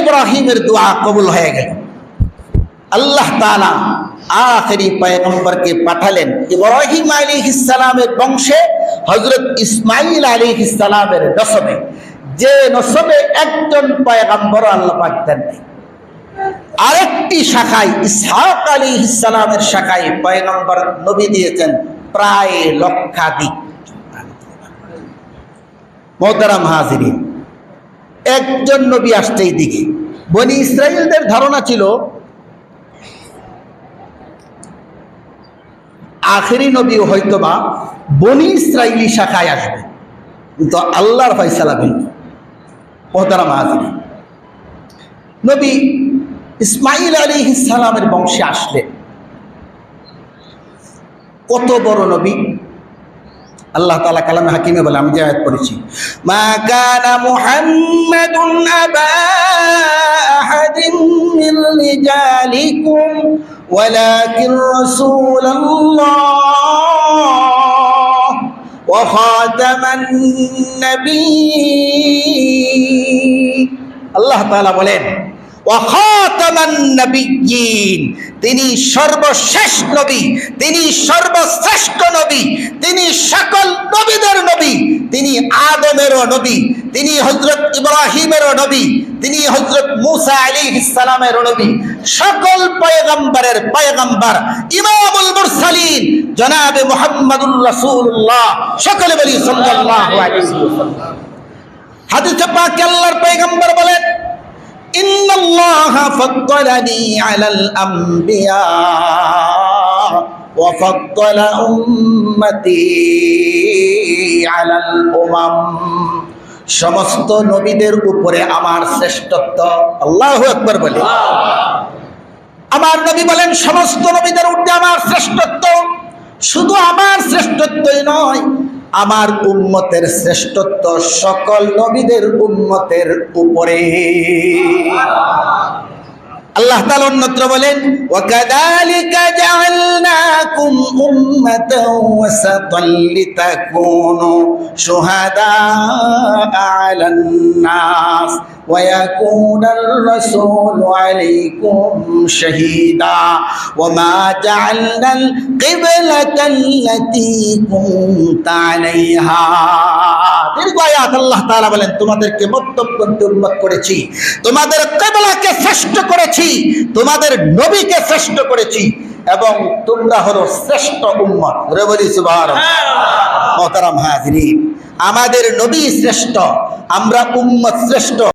ইব্রাহিমের দোয়া কবুল হয়ে গেল। আল্লাহ তাআলা আখেরি পয়গম্বরকে পাঠালেন ইব্রাহিম আলাইহিস সালামের বংশে, হযরত ইসমাঈল আলাইহিস সালামের নসবে। যে নসবে একজন পয়গম্বর আল্লাহ নাই। আরেকটি শাখায় ইসহাক আলাইহিস সালামের শাখায় পয়গম্বর নবী দিয়েছেন প্রায় লক্ষাধিক। মোহতারাম হাজিরিন একজন নবী আসছে এই দিকে বনি ইসরায়েলদের ধারণা ছিল, আখেরি নবী হয়তোবা বনি ইসরায়েলি শাখায় আসবে। কিন্তু আল্লাহর ফয়সালা ভিন্ন মোহতারাম হাজিরিন নবী ইসমাইল আলী ইসালামের বংশে আসলেন। কত বড় নবী? আল্লাহ তালা কালাম হাকিমে বলে, আমি যে আয়াত পড়েছি। মা কানা মুহাম্মাদুন আবা আহাদিন মিন রিজালিকুম, ওয়ালাকিন রাসূলুল্লাহ, ওয়া আল্লাহ বলেন তিনি সর্বশেষ নবী, তিনি সর্বশ্রেষ্ঠ নবী, তিনি সকল নবীদের নবী, তিনি আদমেরও নবী, তিনি হজরত ইব্রাহিমেরও নবী, তিনি হজরত মুসা আলী ইসালামের নবী। সকল পয়গম্বরের পয়গম্বর, ইমামুল মুরসালিন, জনাবে মোহাম্মদুল রাসূলুল্লাহ, সকলে বলি সাল্লাল্লাহু আলাইহি ওয়াসাল্লাম। হাদিসে পাক আল্লাহর পয়গম্বর বলেন, ইন্নাল্লাহ فضلني على الأنبياء وفضل أمتي على الأمم সমস্ত নবীদের উপরে আমার শ্রেষ্ঠত্ব আল্লাহ একবার বলে আমার নবী বলেন সমস্ত নবীদের উপরে আমার শ্রেষ্ঠত্ব শুধু আমার শ্রেষ্ঠত্বই নয় আমার উম্মতের শ্রেষ্ঠত্ব সকল নবীদের উম্মতের উপরে। আল্লাহ তাআলা অন্যত্র বলেন সোহাদা ويكون الرسول عليكم شهيدا وما جعلنا القبلة التي كنت عليها দীর্ঘ আয়াত আল্লাহ তাআলা বলেন তোমাদেরকে মধ্যপন্থী উম্মত করেছি তোমাদের কিবলাকে শ্রেষ্ঠ করেছি তোমাদের নবীকে শ্রেষ্ঠ করেছি এবং তোমরা হলো শ্রেষ্ঠ উম্মত রে বলি সুবহানাল্লাহ মোহতারাম হাজিরিন আমাদের নবী শ্রেষ্ঠ আমরা উম্মত শ্রেষ্ঠ